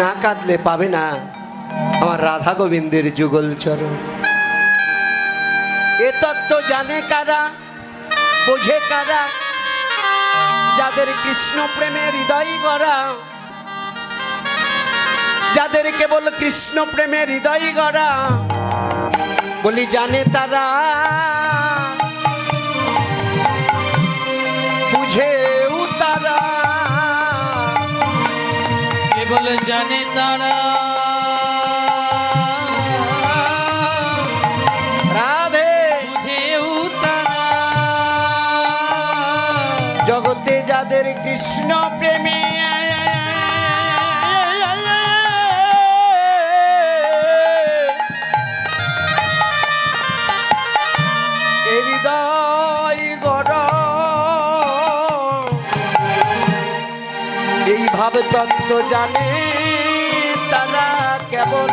না কাঁদলে পাবে না আমার রাধা গোবিন্দের যুগল চরণ। এ তত্ত্ব জানে কারা, বোঝে কারা, যাদের কৃষ্ণ প্রেমে হৃদয় গড়া। যাদের কেবল কৃষ্ণ প্রেমে হৃদয় গড়া, বলি জানে তারা। কেবল জানে তারা। রাধে। জগতে যাদের কৃষ্ণ প্রেমে ভাব তত্ত্ব জানে তারা কেবল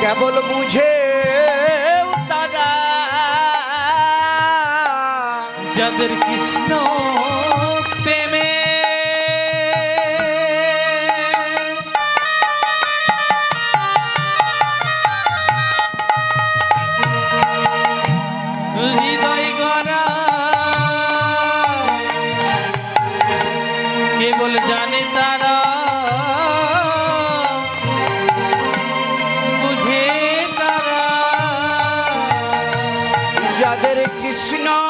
কেবল বুঝে তারা। যাদের কৃষ্ণ যাদের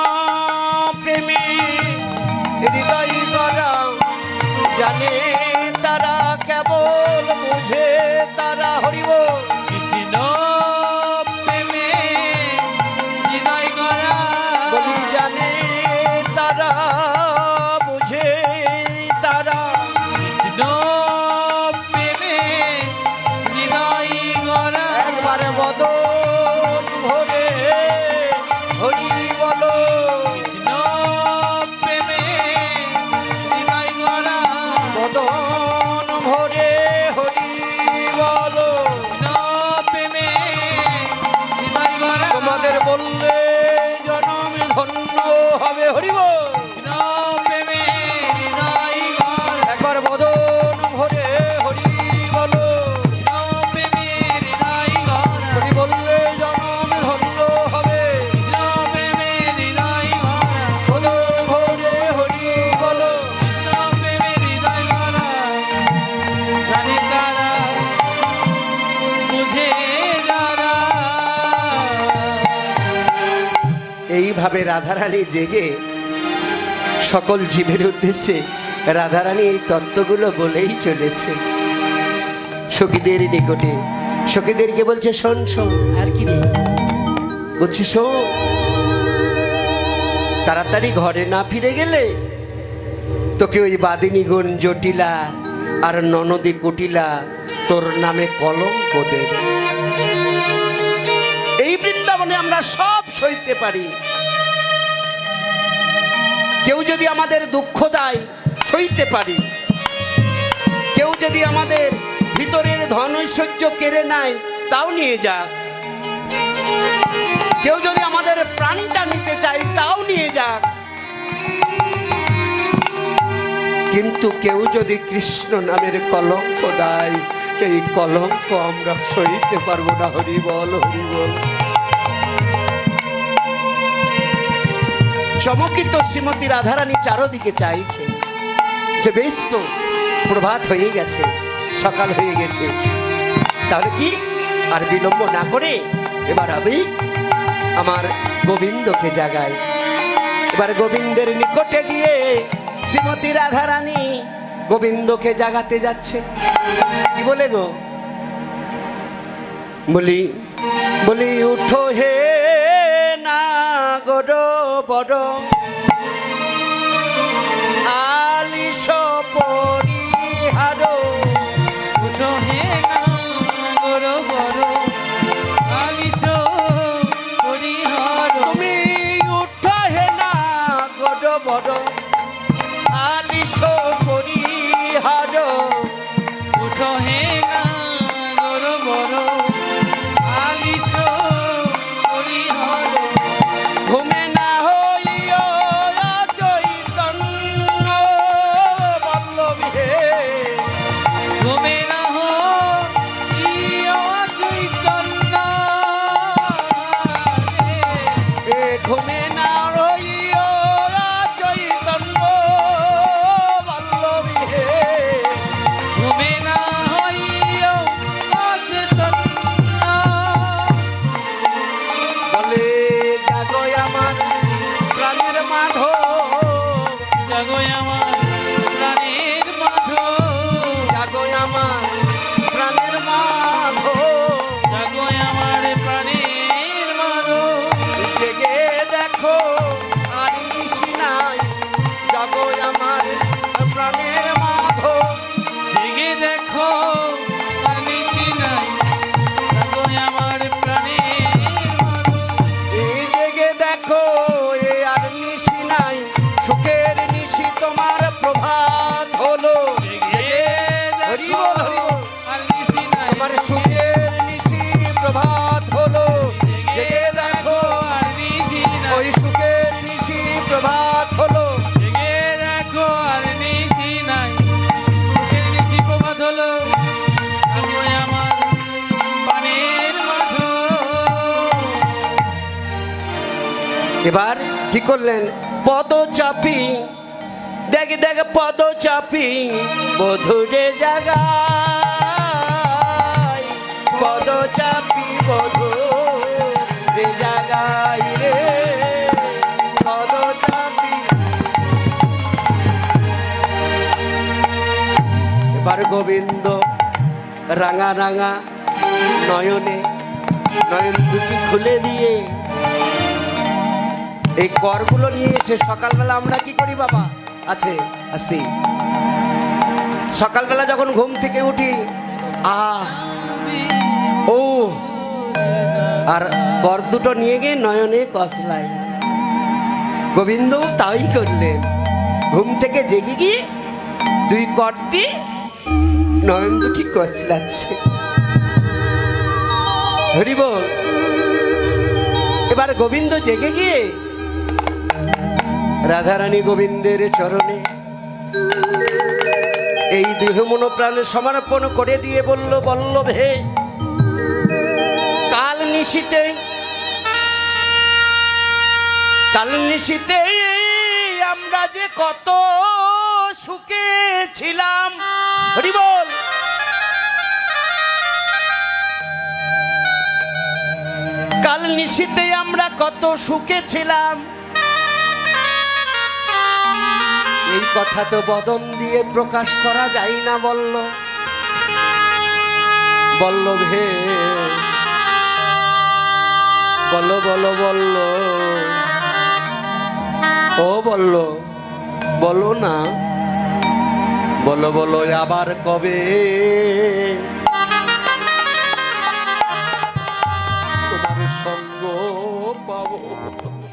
এইভাবে রাধারানী জেগে সকল জীবের উদ্দেশ্যে রাধারানী এই তত্ত্বগুলো বলেই চলেছে। সখীদের নিকটে, সখীদেরকে বলছে, শোন শোন, আর কি বলছে, শোন, তাড়াতাড়ি ঘরে না ফিরে গেলে তোকে ওই বাদিনী গুণ জটিলা আর ননদী কুটিলা তোর নামে কলঙ্ক দেবে। এই বৃন্দাবনে আমরা সব সইতে পারি। কেউ যদি আমাদের দুঃখ দেয়, সইতে পারি। কেউ যদি আমাদের ভিতরের ধন ঐশ্বর্য কেড়ে নেয়, তাও নিয়ে যাক। কেউ যদি আমাদের প্রাণটা নিতে চায়, তাও নিয়ে যাক। কিন্তু কেউ যদি কৃষ্ণ নামের কলঙ্ক দেয়, এই কলঙ্ক আমরা সইতে পারব না, হরি বল হরি বল। চমকিত শ্রীমতী রাধারানী চারোদিকে চাইছে। যে বেশ তো প্রভাত হয়ে গেছে, সকাল হয়ে গেছে। তাহলে কি? আর বিলম্ব না করে এবার আমি আমার গোবিন্দকে জাগাই। এবার গোবিন্দের নিকটে গিয়ে শ্রীমতী রাধারানী গোবিন্দকে জাগাতে যাচ্ছে। কি বলে গো? বলি বলি, উঠো হে না গর বড়। আলিশ পরিহার উঠো হে নাগর বড় আলিছ হরিহর তুমি উঠো না গর বড়। এবার কি করলেন? পদ চাপি দেখ দেখ পদ চাপি বধুরে জাগাই পদ চাপি বধু রে এবার গোবিন্দ রাঙা রাঙা নয়নে, নয়ন দুটি খুলে দিয়ে এই করগুলো নিয়ে এসে সকালবেলা আমরা কি করি বাবা? আছে, আস্তে। সকালবেলা যখন ঘুম থেকে উঠি, আহ, ও, আর কর দুটো নিয়ে গিয়ে নয়নে কসলাই। গোবিন্দ তাই করলেন। ঘুম থেকে জেগে গিয়ে দুই করটি নয়ন দুটি কচলাচ্ছে হরি বল এবার গোবিন্দ জেগে গিয়ে রাধারানী গোবিন্দের চরণে। এই দেহ মন প্রাণে সমর্পণ করে দিয়ে বলল, বল্লভ হে কাল নিশিতে কাল নিশিতে আমরা যে কত সুখে ছিলাম। হরি বল। কাল নিশিতে আমরা কত সুখে ছিলাম। কথা তো বদন দিয়ে প্রকাশ করা যায় না, বলল। বলল ভে বলো বলো বলল। ও বলল, বলো না। বলো বলো, আবার কবে? তোমার সঙ্গ পাবো।